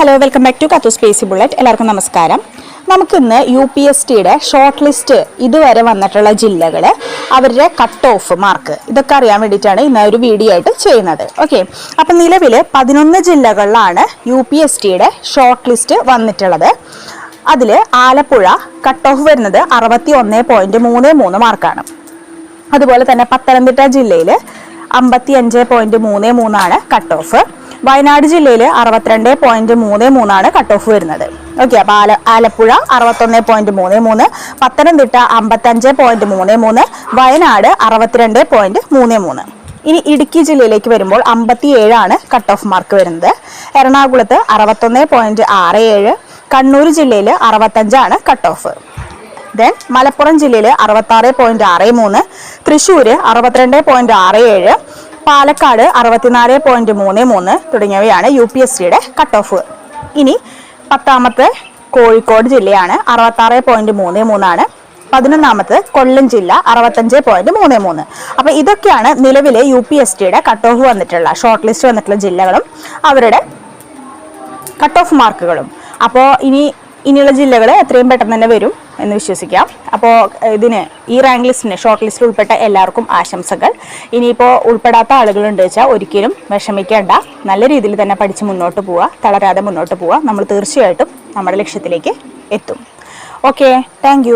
Hello welcome back to കത്തു സ്പേസി bullet എല്ലാവർക്കും നമസ്കാരം. നമുക്കിന്ന് യു പി എസ് ടിയുടെ ഷോർട്ട് ലിസ്റ്റ് ഇതുവരെ വന്നിട്ടുള്ള ജില്ലകൾ അവരുടെ കട്ട് ഓഫ് മാർക്ക് ഇതൊക്കെ അറിയാൻ വേണ്ടിയിട്ടാണ് ഇന്ന് ഒരു വീഡിയോ ആയിട്ട് ചെയ്യുന്നത്. ഓക്കെ അപ്പം നിലവിൽ പതിനൊന്ന് ജില്ലകളിലാണ് യു പി എസ് ടിയുടെ ഷോർട്ട് ലിസ്റ്റ് വന്നിട്ടുള്ളത്. അതിൽ ആലപ്പുഴ കട്ട് ഓഫ് വരുന്നത് അറുപത്തി ഒന്ന് പോയിന്റ് മൂന്ന് മൂന്ന് മാർക്കാണ് അതുപോലെ തന്നെ പത്തനംതിട്ട ജില്ലയിൽ അമ്പത്തി അഞ്ച് പോയിന്റ് മൂന്ന് മൂന്നാണ് കട്ട് ഓഫ് വയനാട് ജില്ലയിൽ അറുപത്തിരണ്ട് പോയിന്റ് മൂന്ന് മൂന്നാണ് കട്ട് ഓഫ് വരുന്നത്. ഓക്കെ അപ്പോൾ ആല ആലപ്പുഴ അറുപത്തൊന്ന് പോയിന്റ് മൂന്ന് മൂന്ന് പത്തനംതിട്ട അമ്പത്തഞ്ച് പോയിന്റ് മൂന്ന് മൂന്ന് വയനാട് അറുപത്തിരണ്ട് പോയിന്റ് മൂന്ന് മൂന്ന്. ഇനി ഇടുക്കി ജില്ലയിലേക്ക് വരുമ്പോൾ അമ്പത്തി ഏഴാണ് കട്ട് ഓഫ് മാർക്ക് വരുന്നത്. എറണാകുളത്ത് അറുപത്തൊന്ന് പോയിന്റ് ആറ് ഏഴ് കണ്ണൂർ ജില്ലയിൽ അറുപത്തഞ്ചാണ് കട്ട് ഓഫ് ദെൻ മലപ്പുറം ജില്ലയിൽ അറുപത്താറ് പോയിന്റ് ആറ് മൂന്ന് തൃശ്ശൂർ അറുപത്തിരണ്ട് പോയിന്റ് ആറ് ഏഴ് പാലക്കാട് അറുപത്തിനാല് പോയിന്റ് മൂന്ന് മൂന്ന് തുടങ്ങിയവയാണ് യു പി എസ് സിയുടെ കട്ട് ഓഫ് ഇനി പത്താമത്തെ കോഴിക്കോട് ജില്ലയാണ് അറുപത്തി ആറ് പോയിന്റ് മൂന്ന് മൂന്നാണ്. പതിനൊന്നാമത് കൊല്ലം ജില്ല അറുപത്തഞ്ച് പോയിന്റ് മൂന്ന് മൂന്ന്. അപ്പൊ ഇതൊക്കെയാണ് നിലവിലെ യു പി എസ് ടിയുടെ കട്ട് ഓഫ് വന്നിട്ടുള്ള ഷോർട്ട് ലിസ്റ്റ് വന്നിട്ടുള്ള ജില്ലകളും അവരുടെ കട്ട് ഓഫ് മാർക്കുകളും അപ്പോൾ ഇനി ഇനിയുള്ള ജില്ലകൾ എത്രയും പെട്ടെന്ന് തന്നെ വരും. എന്ന് വിശ്വസിക്കാം. അപ്പോൾ ഇതിന് ഈ റാങ്ക് ലിസ്റ്റിന് ഷോർട്ട് ലിസ്റ്റിൽ ഉൾപ്പെട്ട എല്ലാവർക്കും ആശംസകൾ. ഇനിയിപ്പോൾ ഉൾപ്പെടാത്ത ആളുകളുണ്ട് വെച്ചാൽ ഒരിക്കലും വിഷമിക്കേണ്ട. നല്ല രീതിയിൽ തന്നെ പഠിച്ച് മുന്നോട്ട് പോവുക തളരാതെ മുന്നോട്ട് പോവുക നമ്മൾ തീർച്ചയായിട്ടും നമ്മുടെ ലക്ഷ്യത്തിലേക്ക് എത്തും. Okay thank